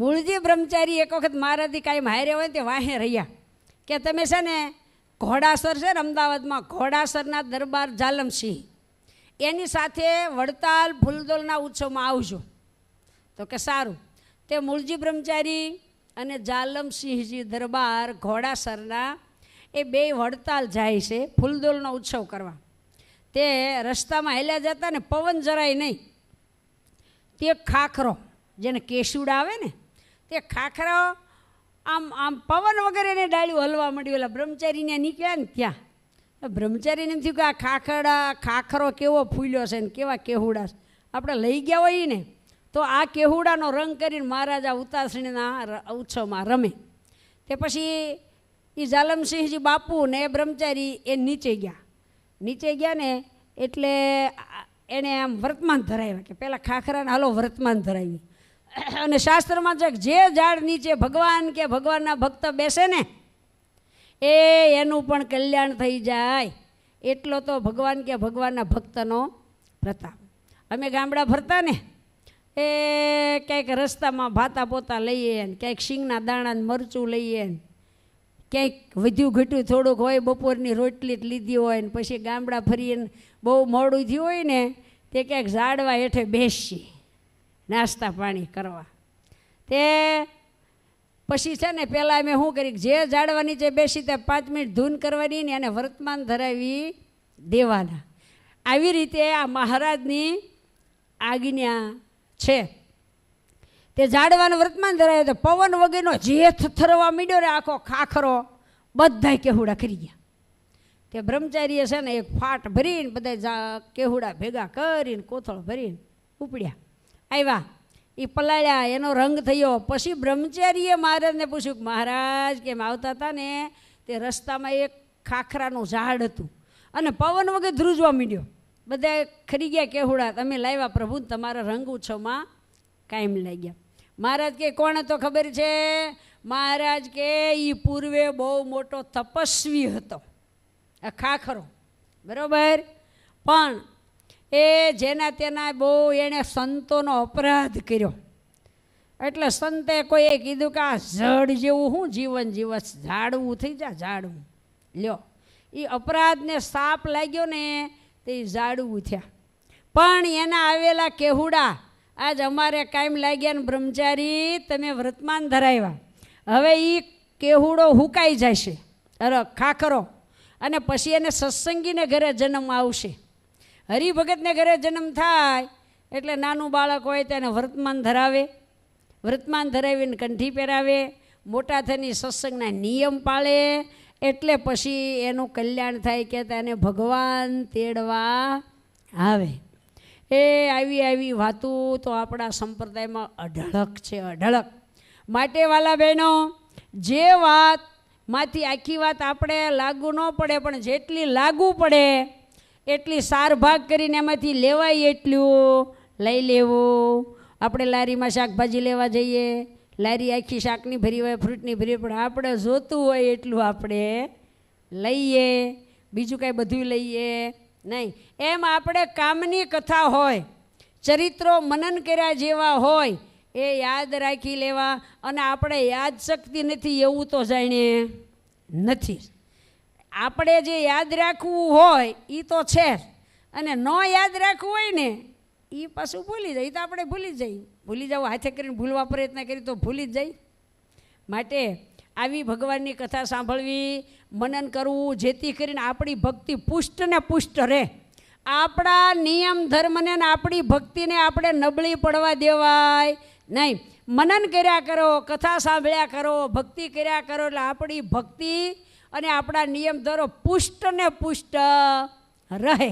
મૂળજી બ્રહ્મચારી એક વખત મારાથી કાંઈ હારે હોય તે વાહે રહ્યા. કે તમે છે ને ઘોડાસર છે ને અમદાવાદમાં, ઘોડાસરના દરબાર જાલમસિંહ એની સાથે વડતાલ ફૂલદોલના ઉત્સવમાં આવજો. તો કે સારું. તે મૂળજી બ્રહ્મચારી અને જાલમસિંહજી દરબાર ઘોડાસરના એ બે વડતાલ જાય છે ફૂલદોલનો ઉત્સવ કરવા. તે રસ્તામાં હેલ્યા જતા ને પવન જરાય નહીં. તે ખાખરો, જેને કેસુડા આવે ને તે ખાખરો આમ આમ પવન વગર એને ડાળ્યું, હલવા મળ્યું એટલે બ્રહ્મચારીને નીકળ્યા ને ત્યાં બ્રહ્મચારીને થયું કે આ ખાખડા ખાખરો કેવો ફૂલ્યો છે ને કેવા કેહુડા આપણે લઈ ગયા હોઈએ ને, તો આ કેહુડાનો રંગ કરીને મહારાજા ઉતાસણીના ઉત્સવમાં રમે. તે પછી એ જાલમસિંહજી બાપુ ને બ્રહ્મચારી એ નીચે ગયા. નીચે ગયા ને એટલે એણે આમ વર્તમાન ધરાવ્યા કે પહેલાં ખાખરાને હાલો વર્તમાન ધરાવી અને શાસ્ત્રમાં છે જે ઝાડ નીચે ભગવાન કે ભગવાનના ભક્ત બેસે ને, એ એનું પણ કલ્યાણ થઈ જાય. એટલો તો ભગવાન કે ભગવાનના ભક્તનો પ્રતાપ. અમે ગામડા ફરતા ને, એ ક્યાંક રસ્તામાં ભાતા પોતા લઈએ ને, ક્યાંક શીંગના દાણાને મરચું લઈએ ને, ક્યાંક વધ્યું ઘટ્યું થોડુંક હોય, બપોરની રોટલી જ લીધી હોય ને, પછી ગામડા ફરીને બહુ મોડું થયું હોય ને, તે ક્યાંક ઝાડવા હેઠે બેસી નાસ્તા પાણી કરવા. તે પછી છે ને પહેલાં અમે શું કરી જે ઝાડવા જે બેસી તે પાંચ મિનિટ ધૂન કરવાની ને એને વર્તમાન ધરાવી દેવાના. આવી રીતે આ મહારાજની આજ્ઞા છે. તે ઝાડવાનું વર્તમાન ધરાવે તો પવન વગેરેનો જે થરવા મીડ્યો ને આખો ખાખરો બધાય કેહુડા કરી ગયા. તે બ્રહ્મચારીએ છે ને એક ફાટ ભરીને બધા કેહુડા ભેગા કરીને કોથળ ભરીને ઉપડ્યા. આવ્યા. એ પલાળ્યા, એનો રંગ થયો. પછી બ્રહ્મચારીએ મહારાજને પૂછ્યું કે મહારાજ, કેમ આવતા હતા ને? તે રસ્તામાં એક ખાખરાનું ઝાડ હતું. અને પવન વગર ધ્રુજવા માંડ્યો. બધા ખરી ગયા કેહુડા તમે લાવ્યા પ્રભુ તમારા રંગ ઉત્સવમાં કાયમ લાગ્યા. મહારાજ કે, કોણ તો ખબર છે? મહારાજ કે એ પૂર્વે બહુ મોટો તપસ્વી હતો. આ ખાખરો. બરોબર? પણ એ જેના તેના બહુ એણે સંતોનો અપરાધ કર્યો. એટલે સંતે કોઈએ કીધું કે આ જડ જેવું હું જીવન જીવસ ઝાડવું થઈ જા, ઝાડવું. લ્યો. એ અપરાધને સાપ લાગ્યો ને તે ઝાડવું થયા. પણ એના આવેલા કેહુડા, આજ અમારે કાયમ લાગ્યા ને બ્રહ્મચારી, તમે વર્તમાન ધરાવ્યા હવે એ કેહુડો હુકાઈ જશે. અરે ખાખરો અને પછી એને સત્સંગીને ઘરે જન્મ આવશે. હરિભગતને ઘરે જન્મ થાય, એટલે નાનું બાળક હોય તેને વર્તમાન ધરાવે. વર્તમાન ધરાવીને કંઠી પહેરાવે, મોટા થઈને સત્સંગના નિયમ પાળે, એટલે પછી એનું કલ્યાણ થાય કે તેને ભગવાન તેડવા આવે. એ આવી આવી વાતો તો આપણા સંપ્રદાયમાં અઢળક છે, અઢળક. માટે વાલા બહેનો, જે વાત, માંથી આખી વાત આપણે લાગુ ન પડે, પણ જેટલી લાગુ પડે એટલી સાર ભાગ કરીને એમાંથી લેવાય એટલું. લઈ લેવું. આપણે લારીમાં શાકભાજી લેવા જઈએ. લારી આખી શાકની ભરી હોય ફ્રૂટની ભરી હોય, પણ આપણે જોતું હોય એટલું આપણે લઈએ. બીજું કાંઈ બધું લઈએ નહીં. એમ આપણે કામની કથા હોય ચરિત્રો મનન કર્યા જેવા હોય એ યાદ રાખી લેવા. અને આપણે યાદ શક્તિ નથી એવું તો જાણીએ નથી. આપણે જે યાદ રાખવું હોય એ તો છે. અને ન યાદ રાખવું હોય ને એ પાછું ભૂલી જાય. એ તો આપણે ભૂલી જઈએ. ભૂલી જવું હાથે કરીને ભૂલવા પ્રયત્ન કરી તો ભૂલી જ જાય માટે આવી ભગવાનની કથા સાંભળવી, મનન કરવું, જેથી કરીને આપણી ભક્તિ પુષ્ટ ને પુષ્ટ રહે. આપણા નિયમ ધર્મને ને આપણી ભક્તિને આપણે નબળી પડવા દેવાય નહીં. મનન કર્યા કરો, કથા સાંભળ્યા કરો, ભક્તિ કર્યા કરો, એટલે આપણી ભક્તિ અને આપણા નિયમ ધરો પુષ્ટ ને પુષ્ટ રહે.